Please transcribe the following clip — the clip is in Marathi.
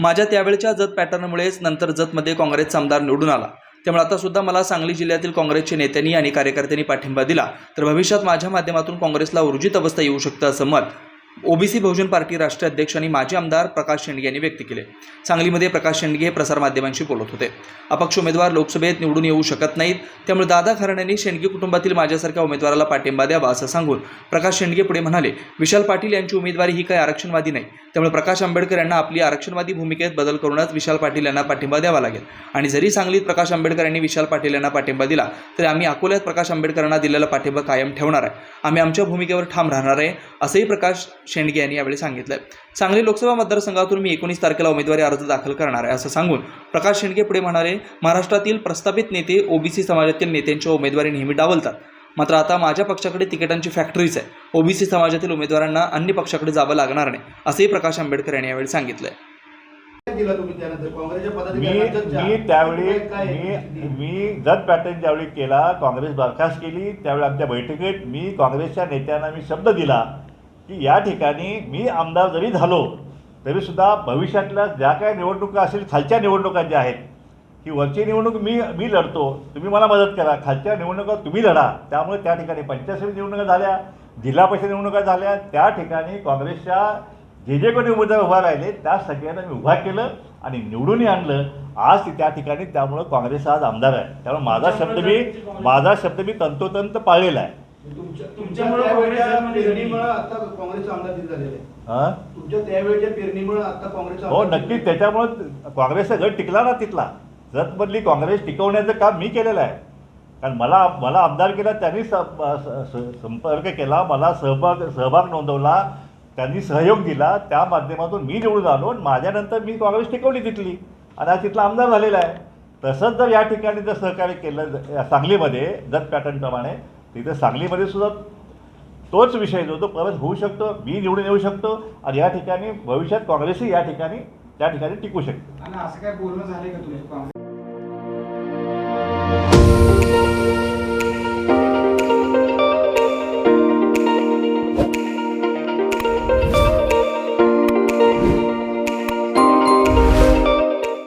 माझ्या त्यावेळच्या जत पॅटर्नमुळेच नंतर जतमध्ये काँग्रेसचा आमदार निवडून आला. त्यामुळे आता सुद्धा मला सांगली जिल्ह्यातील काँग्रेसचे नेत्यांनी आणि कार्यकर्त्यांनी पाठिंबा दिला. तर भविष्यात माझ्या माध्यमातून काँग्रेसला ऊर्जित अवस्था येऊ शकतं असं मत ओबीसी बहुजन पार्टी राष्ट्रीय अध्यक्ष आणि माजी आमदार प्रकाश शेंडगे यांनी व्यक्त केले. सांगलीमध्ये प्रकाश शेंडगे हे प्रसारमाध्यमांशी बोलत होते. अपक्ष उमेदवार लोकसभेत निवडून येऊ शकत नाहीत. त्यामुळे दादा घराण्यांनी शेंडगे कुटुंबातील माझ्यासारख्या उमेदवाराला पाठिंबा द्यावा असं सांगून प्रकाश शेंडगे पुढे म्हणाले विशाल पाटील यांची उमेदवारी ही काही आरक्षणवादी नाही. त्यामुळे प्रकाश आंबेडकर यांना आपली आरक्षणवादी भूमिकेत बदल करूनच विशाल पाटील यांना पाठिंबा द्यावा लागेल. आणि जरी सांगलीत प्रकाश आंबेडकर यांनी विशाल पाटील यांना पाठिंबा दिला तरी आम्ही अकोल्यात प्रकाश आंबेडकरांना दिलेला पाठिंबा कायम ठेवणार आहे. आम्ही आमच्या भूमिकेवर ठाम राहणार आहे. असंही प्रकाश शेंडगे यांनी यावेळी सांगितलं. सांगली लोकसभा मतदारसंघातून मी एकोणीस तारखेला उमेदवारी अर्ज दाखल करणार आहे असं सांगून प्रकाश शेंडगे पुढे म्हणाले महाराष्ट्रातील प्रस्थापित नेते ओबीसी समाजातील नेत्यांच्या उमेदवारी नेहमी डावलतात. मात्र आता माझ्या पक्षाकडे तिकिटांची फॅक्टरीच आहे. ओबीसी समाजातील उमेदवारांना अन्य पक्षाकडे जावं लागणार नाही असंही प्रकाश आंबेडकर यांनी यावेळी सांगितलंय. दिला तुम्ही त्यानंतर काँग्रेसच्या मी त्यावेळी मी मी जत पॅटर्न ज्यावेळी केला काँग्रेस बरखास्त केली त्यावेळी आमच्या बैठकीत मी काँग्रेसच्या नेत्यांना मी शब्द दिला. की या ठिकाणी मी आमदार जरी झालो तरीसुद्धा भविष्यातल्या ज्या काही निवडणुका असेल खालच्या निवडणुका ज्या आहेत की वरची निवडणूक मी मी लढतो. तुम्ही मला मदत करा. खालच्या निवडणुका तुम्ही लढा. त्यामुळे त्या ठिकाणी पंचायत समिती निवडणुका झाल्या जिल्हा परिषद निवडणुका झाल्या. त्या ठिकाणी काँग्रेसच्या जे जे कोणी उमेदवार उभा राहिले त्या सगळ्यांना मी उभा केलं आणि निवडूनही आणलं. आज ती त्या ठिकाणी त्यामुळं काँग्रेस आज आमदार आहे. त्यामुळे माझा शब्द मी माझा शब्द मी तंतोतंत पाळलेला आहे. तुमच्या तुमच्यामुळं पेरणीमुळे आता आमदार झालेले. हां? तुमच्या त्यावेळच्या पेरणीमुळे आता काँग्रेसचा हो आमदार नक्की. त्याच्यामुळं काँग्रेसचा गट टिकला ना तिथला. जतमधली काँग्रेस टिकवण्याचं काम मी केलेलं आहे. कारण मला मला आमदार केला त्यांनी संपर्क केला मला सहभाग सहभाग नोंदवला त्यांनी सहयोग दिला. त्या माध्यमातून मी निवडून आलो आणि माझ्यानंतर मी काँग्रेस टिकवली तिथली. आणि आज तिथला आमदार झालेला आहे. तसंच जर या ठिकाणी जर सहकार्य केलं सांगलीमध्ये जत पॅटर्नप्रमाणे तिथे सांगलीमध्ये सुद्धा तोच विषय जो तो परत होऊ शकतो मी निवडून येऊ शकतो आणि या ठिकाणी भविष्यात काँग्रेसही या ठिकाणी त्या ठिकाणी टिकू शकतो. असं काय बोलणं झालं का तुम्ही